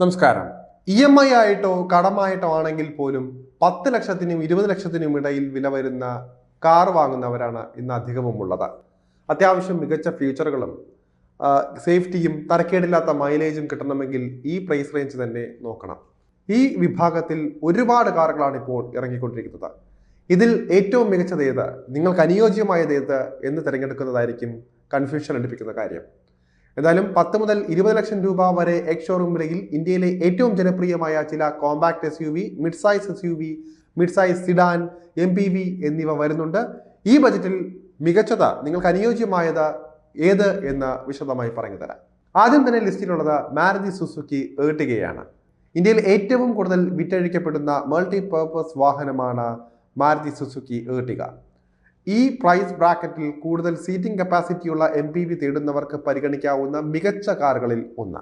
നമസ്കാരം. E M I ആയിട്ടോ കടമായിട്ടോ ആണെങ്കിൽ പോലും പത്ത് ലക്ഷത്തിനും ഇരുപത് ലക്ഷത്തിനും ഇടയിൽ വില വരുന്ന കാർ വാങ്ങുന്നവരാണ് ഇന്ന് അധികവും ഉള്ളത്. അത്യാവശ്യം മികച്ച ഫീച്ചറുകളും സേഫ്റ്റിയും തരക്കേടില്ലാത്ത മൈലേജും കിട്ടണമെങ്കിൽ ഈ പ്രൈസ് റേഞ്ച് തന്നെ നോക്കണം. ഈ വിഭാഗത്തിൽ ഒരുപാട് കാറുകളാണ് ഇപ്പോൾ ഇറങ്ങിക്കൊണ്ടിരിക്കുന്നത്. ഇതിൽ ഏറ്റവും മികച്ചത് ഏത്? നിങ്ങൾക്ക് അനുയോജ്യമായത് ഏത് എന്ന് തിരഞ്ഞെടുക്കുന്നതായിരിക്കും കൺഫ്യൂഷൻ അടുപ്പിക്കുന്ന കാര്യം. എന്തായാലും പത്ത് മുതൽ ഇരുപത് ലക്ഷം രൂപ വരെ എക്സ് ഷോറൂം വിലയിൽ ഇന്ത്യയിലെ ഏറ്റവും ജനപ്രിയമായ ചില compact S U V mid size S U V mid size sedan M P V എന്നിവ വരുന്നുണ്ട്. ഈ ബജറ്റിൽ മികച്ചത് നിങ്ങൾക്ക് അനുയോജ്യമായത് ഏത് എന്ന് വിശദമായി പറഞ്ഞു തരാം. ആദ്യം തന്നെ ലിസ്റ്റിലുള്ളത് മാരുതി സുസുക്കി ഏർട്ടികയാണ്. ഇന്ത്യയിൽ ഏറ്റവും കൂടുതൽ വിറ്റഴിക്കപ്പെടുന്ന മൾട്ടി പർപ്പസ് വാഹനമാണ് മാരുതി സുസുക്കി ഏർട്ടിക. ഈ പ്രൈസ് ബ്രാക്കറ്റിൽ കൂടുതൽ സീറ്റിംഗ് കപ്പാസിറ്റിയുള്ള എം പി വി തേടുന്നവർക്ക് പരിഗണിക്കാവുന്ന മികച്ച കാറുകളിൽ ഒന്ന്.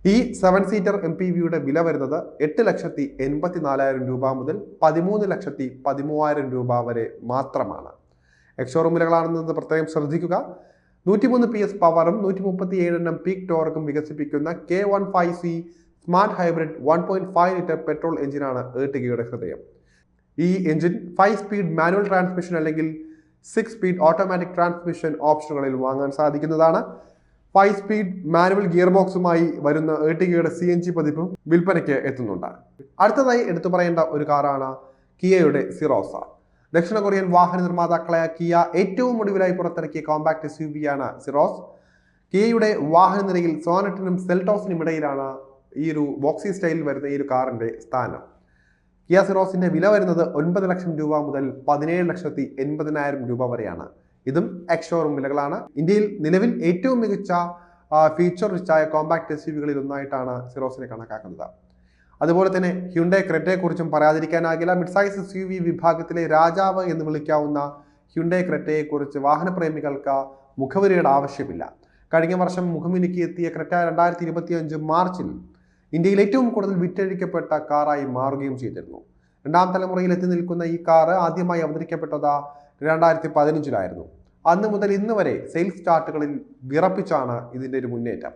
ഈ സെവൻ സീറ്റർ എം പി വിയുടെ വില വരുന്നത് എട്ട് ലക്ഷത്തി എൺപത്തി നാലായിരം രൂപ മുതൽ പതിമൂന്ന് ലക്ഷത്തി പതിമൂവായിരം രൂപ വരെ മാത്രമാണ്. എക്സോറൂം വിലകളാണെന്നത് പ്രത്യേകം ശ്രദ്ധിക്കുക. നൂറ്റിമൂന്ന് പി എസ് പവറും നൂറ്റി മുപ്പത്തി ഏഴ് എണ്ണം പീക്ക് ടോർക്കും വികസിപ്പിക്കുന്ന K one five C smart hybrid one point five litre petrol എഞ്ചിനാണ് ഏട്ടികയുടെ ഹൃദയം. ഈ engine five speed manual transmission അല്ലെങ്കിൽ സിക്സ് സ്പീഡ് ഓട്ടോമാറ്റിക് ട്രാൻസ്മിഷൻ ഓപ്ഷനുകളിൽ വാങ്ങാൻ സാധിക്കുന്നതാണ്. ഫൈവ് സ്പീഡ് മാനുവൽ ഗിയർ ബോക്സുമായി വരുന്ന ഏർട്ടിഗയുടെ സി എൻ ജി പതിപ്പും വിൽപ്പനയ്ക്ക് എത്തുന്നുണ്ട്. അടുത്തതായി എടുത്തു പറയേണ്ട ഒരു കാറാണ് കിയയുടെ സിറോസ. ദക്ഷിണ കൊറിയൻ വാഹന നിർമ്മാതാക്കളായ കിയ ഏറ്റവും ഒടുവിലായി പുറത്തിറക്കിയ കോമ്പാക്ട് എസ് യു വി ആണ് സിറോസ്. കിയയുടെ വാഹന നിരയിൽ സോനറ്റിനും സെൽട്ടോസിനും ഇടയിലാണ് ഈ ഒരു ബോക്സി സ്റ്റൈലിൽ വരുന്ന ഈ ഒരു കാറിന്റെ സ്ഥാനം. കിയ സിറോസിന്റെ വില വരുന്നത് ഒൻപത് ലക്ഷം രൂപ മുതൽ പതിനേഴ് ലക്ഷത്തി എൺപതിനായിരം രൂപ വരെയാണ്. ഇതും എക്സ്ഷോറും വിലകളാണ്. ഇന്ത്യയിൽ നിലവിൽ ഏറ്റവും മികച്ച ഫീച്ചർ റിച്ചായ കോമ്പാക്ട് എസ് യുവികളിൽ ഒന്നായിട്ടാണ് സിറോസിനെ കണക്കാക്കുന്നത്. അതുപോലെ തന്നെ ഹ്യുണ്ടേ ക്രെറ്റയെക്കുറിച്ചും പറയാതിരിക്കാനാകില്ല. മിഡ്സൈസ് എസ് യു വി വിഭാഗത്തിലെ രാജാവ് എന്ന് വിളിക്കാവുന്ന ഹ്യുണ്ടേ ക്രെറ്റയെക്കുറിച്ച് വാഹനപ്രേമികൾക്ക് മുഖവരിയുടെ ആവശ്യമില്ല. കഴിഞ്ഞ വർഷം മുഖമിനിക്ക് എത്തിയ ക്രെറ്റ രണ്ടായിരത്തി ഇരുപത്തി അഞ്ച് മാർച്ചിൽ ഇന്ത്യയിൽ ഏറ്റവും കൂടുതൽ വിറ്റഴിക്കപ്പെട്ട കാറായി മാറുകയും ചെയ്തിരുന്നു. രണ്ടാം തലമുറയിൽ എത്തി നിൽക്കുന്ന ഈ കാർ ആദ്യമായി അവതരിക്കപ്പെട്ടത് രണ്ടായിരത്തി പതിനഞ്ചിലായിരുന്നു അന്ന് മുതൽ ഇന്ന് വരെ സെയിൽസ് ചാർട്ടുകളിൽ വിറപ്പിച്ചാണ് ഇതിന്റെ ഒരു മുന്നേറ്റം.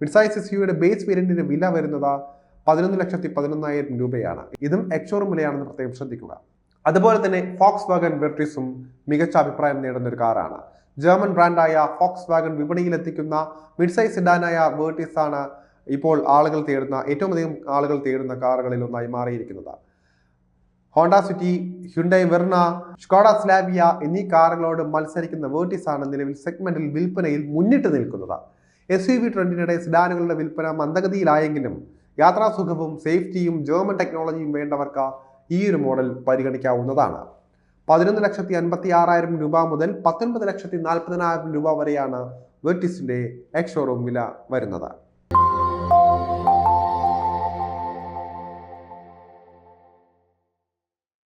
മിഡ്സൈസ് എസ് യുയുടെ ബേസ് വേരിയന്റിന്റെ വില വരുന്നത് പതിനൊന്ന് ലക്ഷത്തി പതിനൊന്നായിരം രൂപയാണ്. ഇതും എക്സോറും വിലയാണെന്ന് പ്രത്യേകം ശ്രദ്ധിക്കുക. അതുപോലെ തന്നെ ഫോക്സ് വാഗൻ വെർട്ടിസും മികച്ച അഭിപ്രായം നേടുന്ന ഒരു കാറാണ് ജർമ്മൻ ബ്രാൻഡായ ഫോക്സ് വാഗൻ വിപണിയിൽ എത്തിക്കുന്ന മിഡ്സൈസ് സിഡാനായ വേർട്ടിസ് ആണ് ഇപ്പോൾ ആളുകൾ തേടുന്ന ഏറ്റവും അധികം ആളുകൾ തേടുന്ന കാറുകളിൽ ഒന്നായി മാറിയിരിക്കുന്നത്. Honda City Hyundai Verna Skoda Slavia എന്നീ കാറുകളോട് മത്സരിക്കുന്ന വേർട്ടിസ് ആണ് നിലവിൽ സെഗ്മെന്റിൽ വിൽപ്പനയിൽ മുന്നിട്ട് നിൽക്കുന്നത്. എസ് യു വി ട്രെൻഡിനിടെ സിഡാനുകളുടെ വിൽപ്പന മന്ദഗതിയിലായെങ്കിലും യാത്രാസുഖവും സേഫ്റ്റിയും ജർമ്മൻ ടെക്നോളജിയും വേണ്ടവർക്ക് ഈ ഒരു മോഡൽ പരിഗണിക്കാവുന്നതാണ്. പതിനൊന്ന് ലക്ഷത്തി അൻപത്തി ആറായിരം രൂപ മുതൽ പത്തൊൻപത് ലക്ഷത്തി നാൽപ്പതിനായിരം രൂപ വരെയാണ് വെർട്ടിസിന്റെ എക്സ് ഷോറൂം വില വരുന്നത്.